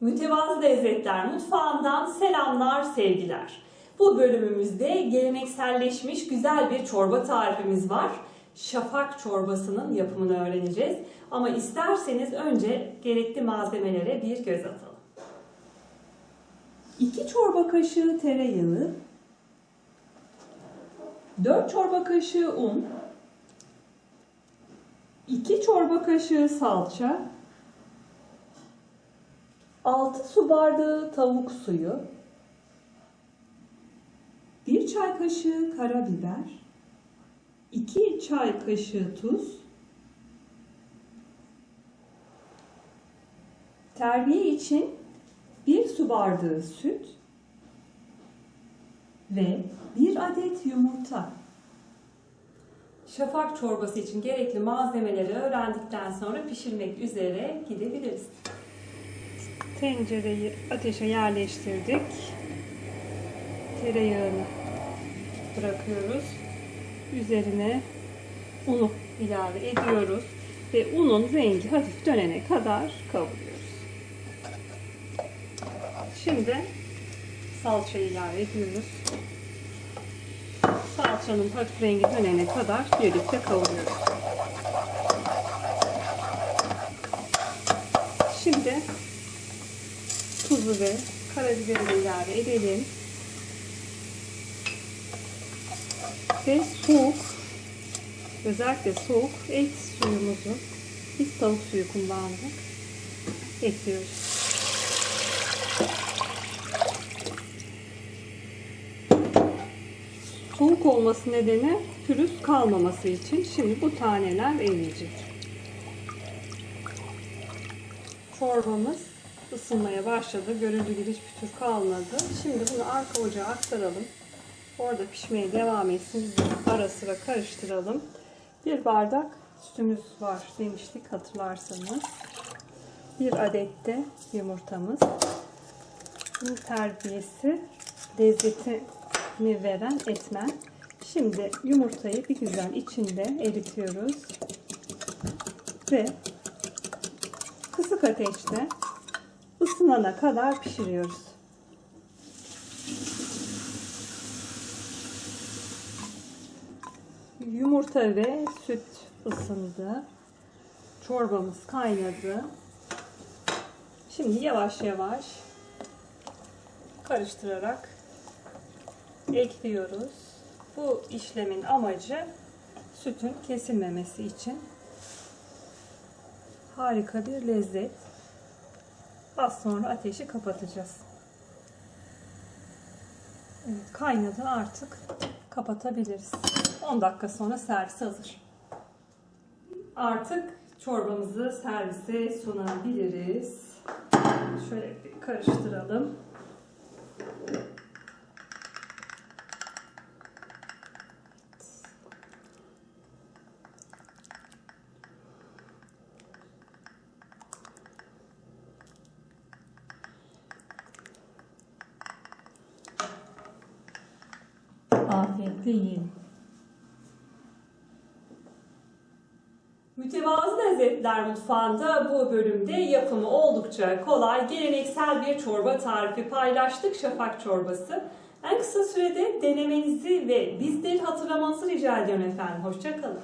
Mütevazı Lezzetler Mutfağı'ndan selamlar, sevgiler. Bu bölümümüzde gelenekselleşmiş güzel bir çorba tarifimiz var. Şafak çorbasının yapımını öğreneceğiz. Ama isterseniz önce gerekli malzemelere bir göz atalım. 2 çorba kaşığı tereyağı, 4 çorba kaşığı un, 2 çorba kaşığı salça, 6 su bardağı tavuk suyu, 1 çay kaşığı karabiber, 2 çay kaşığı tuz, terbiye için 1 su bardağı süt ve 1 adet yumurta. Şafak çorbası için gerekli malzemeleri öğrendikten sonra pişirmek üzere gidebiliriz. Tencereyi ateşe yerleştirdik. Tereyağını bırakıyoruz. Üzerine unu ilave ediyoruz ve unun rengi hafif dönene kadar kavuruyoruz. Şimdi salçayı ilave ediyoruz. Salçanın hafif rengi dönene kadar birlikte kavuruyoruz. Şimdi tuzu ve karabiberi ilave edelim. Ve soğuk, özellikle soğuk et suyumuzu, biz tavuk suyu kullandık, ekliyoruz. Soğuk olması nedeni pürüz kalmaması için şimdi bu taneler eriyecek. Çorbamız ısınmaya başladı. Görüldüğü gibi hiç pütür kalmadı. Şimdi bunu arka ocağa aktaralım. Orada pişmeye devam etsin. Ara sıra karıştıralım. Bir bardak sütümüz var demiştik hatırlarsanız. Bir adet de yumurtamız. Bunun terbiyesi lezzetini veren etmen. Şimdi yumurtayı bir güzel içinde eritiyoruz. Ve kısık ateşte ısınana kadar pişiriyoruz. Yumurta ve süt ısındı. Çorbamız kaynadı. Şimdi yavaş yavaş karıştırarak ekliyoruz. Bu işlemin amacı sütün kesilmemesi için harika bir lezzet. Az sonra ateşi kapatacağız. Evet, kaynadı artık kapatabiliriz. 10 dakika sonra servis hazır. Artık çorbamızı servise sunabiliriz. Şöyle bir karıştıralım. Yiyin. Mütevazı Lezzetler Mutfağı'nda bu bölümde yapımı oldukça kolay, geleneksel bir çorba tarifi paylaştık. Şafak çorbası. En kısa sürede denemenizi ve bizleri hatırlamanızı rica ediyorum efendim. Hoşçakalın.